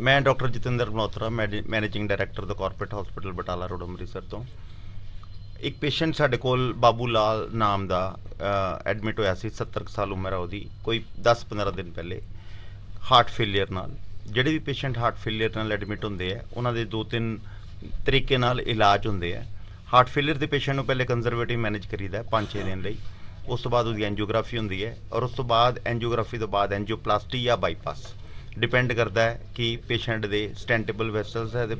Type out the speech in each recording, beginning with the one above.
ਮੈਂ doctor Jatinder Malhotra managing director ਦਾ corporate hospital Batala road, Amritsar ਤੋਂ। ਇੱਕ patient ਸਾਡੇ ਕੋਲ ਬਾਬੂ ਲਾਲ ਨਾਮ ਦਾ ਐਡਮਿਟ ਹੋਇਆ ਸੀ 70 ਕੁ ਸਾਲ ਉਮਰ ਹੈ ਉਹਦੀ, ਕੋਈ 10-15 ਦਿਨ ਪਹਿਲੇ, ਹਾਰਟ ਫੇਲਿਅਰ ਨਾਲ। ਜਿਹੜੇ ਵੀ ਪੇਸ਼ੈਂਟ ਹਾਰਟ ਫੇਲਿਅਰ ਨਾਲ ਐਡਮਿਟ ਹੁੰਦੇ ਆ, ਉਹਨਾਂ ਦੇ ਦੋ ਤਿੰਨ ਤਰੀਕੇ ਨਾਲ ਇਲਾਜ ਹੁੰਦੇ ਆ। ਹਾਰਟ ਫੇਲਿਅਰ ਦੇ ਪੇਸ਼ੈਂਟ ਨੂੰ ਪਹਿਲੇ ਕੰਜ਼ਰਵੇਟਿਵ ਮੈਨੇਜ ਕਰੀਦਾ 5-6 ਦਿਨ ਲਈ। ਉਸ ਤੋਂ ਬਾਅਦ ਉਹਦੀ ਐਂਜੀਓਗ੍ਰਾਫੀ ਹੁੰਦੀ ਹੈ, ਔਰ ਉਸ ਤੋਂ ਬਾਅਦ ਐਂਜੀਓਗ੍ਰਾਫੀ ਤੋਂ ਬਾਅਦ ਐਂਜੀਓਪਲਾਸਟੀ ਜਾਂ ਬਾਈਪਾਸ ਡਿਪੈਂਡ ਕਰਦਾ ਹੈ ਕਿ ਪੇਸ਼ੈਂਟ ਦੇ ਸਟੈਂਟੇਬਲ ਵੈਸਲਸ ਹੈ ਤੇ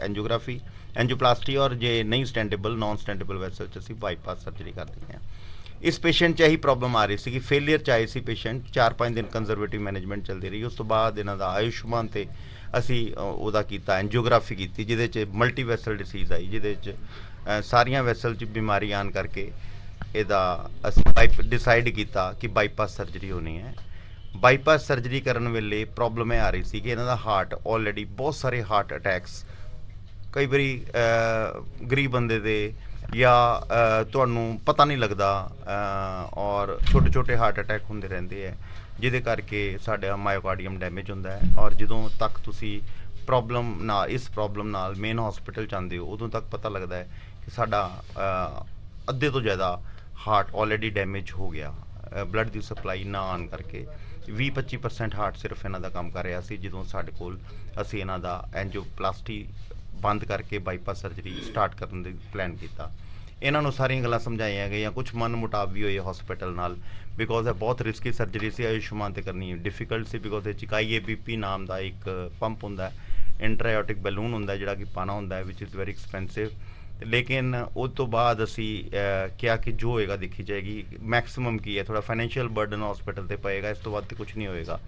ਐਂਜੀਓਗ੍ਰਾਫੀ ਐਂਜੀਓਪਲਾਸਟੀ ਔਰ ਜੇ ਨਹੀਂ ਸਟੈਂਟੇਬਲ ਨਾਨ ਸਟੈਂਟੇਬਲ ਵੈਸਲ ਚ ਅਸੀਂ ਬਾਈਪਾਸ ਸਰਜਰੀ ਕਰ ਦਿੰਦੇ ਹਾਂ। ਇਸ ਪੇਸ਼ੈਂਟ 'ਚ ਇਹੀ ਪ੍ਰੋਬਲਮ ਆ ਰਹੀ ਸੀ ਕਿ ਫੇਲਿਅਰ ਚ ਆਏ ਸੀ ਪੇਸ਼ੈਂਟ 4-5 ਦਿਨ ਕੰਜ਼ਰਵੇਟਿਵ ਮੈਨੇਜਮੈਂਟ ਚੱਲਦੀ ਰਹੀ। ਉਸ ਤੋਂ ਬਾਅਦ ਇਹਨਾਂ ਦਾ ਆਯੁਸ਼ਮਾਨ ਤੇ ਅਸੀਂ ਉਹਦਾ ਕੀਤਾ ਐਂਜੀਓਗ੍ਰਾਫੀ ਕੀਤੀ, ਜਿਹਦੇ 'ਚ ਮਲਟੀ ਵੈਸਲ ਡਿਸੀਜ਼ ਆਈ, ਜਿਹਦੇ 'ਚ ਸਾਰੀਆਂ ਵੈਸਲ 'ਚ ਬਿਮਾਰੀ ਆਉਣ ਕਰਕੇ ਇਹਦਾ ਅਸੀਂ ਬਾਈਪ ਡਿਸਾਈਡ ਕੀਤਾ ਕਿ ਬਾਈਪਾਸ ਸਰਜਰੀ ਹੋਣੀ ਹੈ। ਬਾਈਪਾਸ ਸਰਜਰੀ ਕਰਨ ਵੇਲੇ ਪ੍ਰੋਬਲਮ ਇਹ ਆ ਰਹੀ ਸੀ ਕਿ ਇਹਨਾਂ ਦਾ ਹਾਰਟ ਆਲਰੇਡੀ ਬਹੁਤ ਸਾਰੇ ਹਾਰਟ ਅਟੈਕਸ ਕਈ ਵਾਰੀ ਗਰੀਬ ਬੰਦੇ ਦੇ ਜਾਂ ਤੁਹਾਨੂੰ ਪਤਾ ਨਹੀਂ ਲੱਗਦਾ ਔਰ ਛੋਟੇ ਛੋਟੇ ਹਾਰਟ ਅਟੈਕ ਹੁੰਦੇ ਰਹਿੰਦੇ ਹੈ ਜਿਹਦੇ ਕਰਕੇ ਸਾਡਾ ਮਾਇਓਕਾਰਡੀਅਮ ਡੈਮੇਜ ਹੁੰਦਾ ਹੈ, ਔਰ ਜਦੋਂ ਤੱਕ ਤੁਸੀਂ ਪ੍ਰੋਬਲਮ ਨਾਲ ਇਸ ਪ੍ਰੋਬਲਮ ਨਾਲ ਮੇਨ ਹਸਪੀਟਲ ਜਾਂਦੇ ਹੋ, ਉਦੋਂ ਤੱਕ ਪਤਾ ਲੱਗਦਾ ਹੈ ਕਿ ਸਾਡਾ ਅੱਧੇ ਤੋਂ ਜ਼ਿਆਦਾ ਹਾਰਟ ਆਲਰੇਡੀ ਡੈਮੇਜ ਹੋ ਗਿਆ ਬਲੱਡ ਦੀ ਸਪਲਾਈ ਨਾ ਆਉਣ ਕਰਕੇ। 20-25% ਹਾਰਟ ਸਿਰਫ ਇਹਨਾਂ ਦਾ ਕੰਮ ਕਰ ਰਿਹਾ ਸੀ, ਜਦੋਂ ਸਾਡੇ ਕੋਲ ਅਸੀਂ ਇਹਨਾਂ ਦਾ ਐਂਜੀਓਪਲਾਸਟੀ ਬੰਦ ਕਰਕੇ ਬਾਈਪਾਸ ਸਰਜਰੀ ਸਟਾਰਟ ਕਰਨ ਦੀ ਪਲਾਨ ਕੀਤਾ। ਇਹਨਾਂ ਨੂੰ ਸਾਰੀਆਂ ਗੱਲਾਂ ਸਮਝਾਈਆਂ ਗਈਆਂ ਕੁਝ ਮਨ ਮੁਟਾਵ ਵੀ ਹੋਏ ਹਸਪੀਟਲ ਨਾਲ ਬਿਕੋਜ਼ ਇਹ ਬਹੁਤ ਰਿਸਕੀ ਸਰਜਰੀ ਸੀ, ਆਯੁਸ਼ਮਾਨ ਤੇ ਕਰਨੀ ਡਿਫਿਕਲਟ ਸੀ ਬਿਕੋਜ਼ ਇਹ ਚਿਕਾਈਏ ਬੀਪੀ ਨਾਮ ਦਾ ਇੱਕ ਪੰਪ ਹੁੰਦਾ ਹੈ ਇੰਟਰਾਇਓਟਿਕ ਬੈਲੂਨ ਹੁੰਦਾ ਜਿਹੜਾ ਕਿ ਪਾਣਾ ਹੁੰਦਾ ਹੈ ਵਿਚ ਇਜ਼ ਵੈਰੀ ਐਕਸਪੈਂਸਿਵ ਲੇਕਿਨ ਉਸ ਤੋਂ ਬਾਅਦ ਅਸੀਂ ਕਿਹਾ ਕਿ ਜੋ ਹੋਏਗਾ ਦੇਖੀ ਜਾਏਗੀ। ਮੈਕਸਿਮਮ ਕੀ ਹੈ? ਥੋੜਾ ਫਾਈਨੈਂਸ਼ੀਅਲ ਬਰਡਨ ਹਸਪੀਟਲ ਤੇ ਪਏਗਾ, ਇਸ ਤੋਂ ਵੱਧ ਤੇ ਕੁਝ ਨਹੀਂ ਹੋਏਗਾ।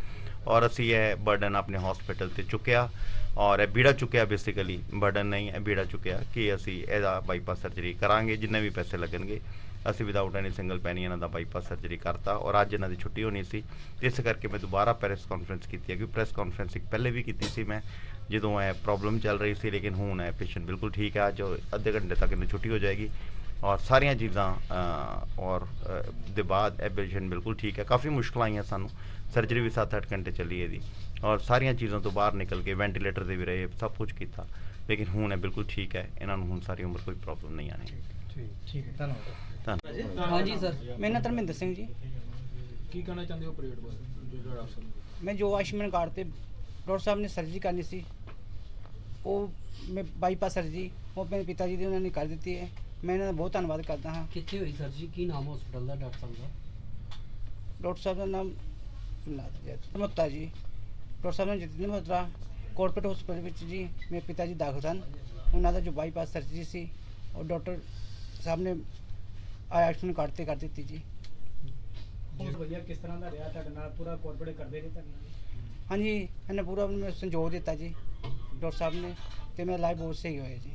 ਔਰ ਅਸੀਂ ਇਹ ਬਰਡਨ ਆਪਣੇ ਹਸਪੀਟਲ ਤੇ ਚੁੱਕਿਆ। ਔਰ ਇਹ ਬੀੜਾ ਚੁੱਕਿਆ ਬੇਸਿਕਲੀ ਬਰਡਨ ਨਹੀਂ, ਇਹ ਬੀੜਾ ਚੁੱਕਿਆ ਕਿ ਅਸੀਂ ਇਹਦਾ ਬਾਈਪਾਸ ਸਰਜਰੀ ਕਰਾਂਗੇ, ਜਿੰਨੇ ਵੀ ਪੈਸੇ ਲੱਗਣਗੇ, ਅਸੀਂ ਵਿਦਆਊਟ ਐਨੀ ਸਿੰਗਲ ਪੈਨੀ ਇਹਨਾਂ ਦਾ ਬਾਈਪਾਸ ਸਰਜਰੀ ਕਰਤਾ ਔਰ ਅੱਜ ਇਹਨਾਂ ਦੀ ਛੁੱਟੀ ਹੋਣੀ ਸੀ। ਇਸ ਕਰਕੇ ਮੈਂ ਦੁਬਾਰਾ ਪ੍ਰੈਸ ਕਾਨਫਰੰਸ ਕੀਤੀ ਹੈ ਕਿ ਪ੍ਰੈਸ ਕਾਨਫਰੰਸ ਇੱਕ ਪਹਿਲੇ ਵੀ ਕੀਤੀ ਸੀ ਮੈਂ, ਜਦੋਂ ਇਹ ਪ੍ਰੋਬਲਮ ਚੱਲ ਰਹੀ ਸੀ, ਲੇਕਿਨ ਹੁਣ ਇਹ ਪੇਸ਼ੈਂਟ ਬਿਲਕੁਲ ਠੀਕ ਹੈ, ਅੱਜ ਅੱਧੇ ਘੰਟੇ ਤੱਕ ਇਹਨੂੰ ਛੁੱਟੀ ਹੋ ਜਾਏਗੀ। ਔਰ ਸਾਰੀਆਂ ਚੀਜ਼ਾਂ ਅ, ਔਰ ਦੇ ਬਾਅਦ ਪੇਸ਼ੈਂਟ ਬਿਲਕੁਲ ਠੀਕ ਹੈ। ਕਾਫੀ ਮੁਸ਼ਕਲਾਂ ਆਈਆਂ ਸਾਨੂੰ। ਸਰਜਰੀ ਵੀ 7-8 ਘੰਟੇ ਚੱਲੀ ਇਹਦੀ। ਔਰ ਸਾਰੀਆਂ ਚੀਜ਼ਾਂ ਤੋਂ ਬਾਹਰ ਨਿਕਲ ਕੇ ਵੈਂਟੀਲੇਟਰ ਤੇ ਵੀ ਰਹੇ ਸਭ ਕੁਝ ਕੀਤਾ। ਲੇਕਿਨ ਹੁਣ ਇਹ ਬਿਲਕੁਲ ਠੀਕ ਹੈ। ਇਹਨਾਂ ਨੂੰ ਹੁਣ ਸਾਰੀ ਉਮਰ ਕੋਈ ਪ੍ਰੋਬਲਮ ਨਹੀਂ ਆਣੀ ਠੀਕ ਹੈ। ਧੰਨਵਾਦ। ਧੰਨਵਾਦ। ਹਾਂਜੀ ਸਰ। ਮੇਰਾ ਨਾਮ ਧਰਮਿੰਦਰ ਸਿੰਘ ਜੀ। ਕੀ ਕਹਿਣਾ ਚਾਹੁੰਦੇ ਹੋ ਪਰੇਡ ਬਾਰੇ? ਮੈਂ ਜੋ ਆਯੁਸ਼ਮਾਨ ਕਾਰਡ ਤੇ ਡਾਕਟਰ ਸਾਹਿਬ ਨੇ ਸਰਜਰੀ ਕਰਨੀ ਸੀ ਉਹ ਮੈਂ ਬਾਈਪਾਸ ਸਰਜਰੀ ਉਹ ਮੇਰੇ ਪਿਤਾ ਜੀ ਦੀ ਉਹਨਾਂ ਨੇ ਕਰ ਦਿੱਤੀ ਹੈ। ਮੈਂ ਇਹਨਾਂ ਦਾ ਬਹੁਤ ਧੰਨਵਾਦ ਕਰਦਾ ਹਾਂ। ਕਿੱਥੇ ਹੋਈ ਸਰ ਜੀ? ਕੀ ਨਾਮ ਹਸਪੀਟਲ ਦਾ ਡਾਕਟਰ ਸਾਹਿਬ ਦਾ? ਡਾਕਟਰ ਸਾਹਿਬ ਦਾ ਨਾਮ ਮਹੱਤਾ ਜੀ। ਡਾਕਟਰ ਸਾਹਿਬ ਨੇ ਜਿਤਨੇ ਮਹੱਤਰਾ। ਕਾਰਪੋਰੇਟ ਹਸਪੀਟਲ ਵਿੱਚ ਜੀ ਮੇਰੇ ਪਿਤਾ ਜੀ ਦਾਖਲ ਸਨ। ਉਹਨਾਂ ਦਾ ਜੋ ਬਾਈਪਾਸ ਸਰਜਰੀ ਸੀ ਉਹ ਡਾਕਟਰ ਸਾਹਿਬ ਨੇ ਆਯੁਸ਼ਮਾਨ ਕਾਰਡ ਤੇ ਕਰ ਦਿੱਤੀ ਜੀ। ਬਹੁਤ ਵਧੀਆ। ਕਿਸ ਤਰ੍ਹਾਂ ਦਾ ਰਿਹਾ ਤੁਹਾਡੇ ਨਾਲ? ਪੂਰਾ ਕੋਆਪਰੇਟ ਕਰਦੇ ਰਹੇ ਤੁਹਾਡੇ ਨਾਲ? ਹਾਂਜੀ ਇਹਨੇ ਪੂਰਾ ਮੈਨੂੰ ਸੰਜੋਗ ਦਿੱਤਾ ਜੀ ਡਾਕਟਰ ਸਾਹਿਬ ਨੇ। ਤੇ ਮੇਰਾ ਇਲਾਜ ਬਹੁਤ ਸਹੀ ਹੋਇਆ ਜੀ।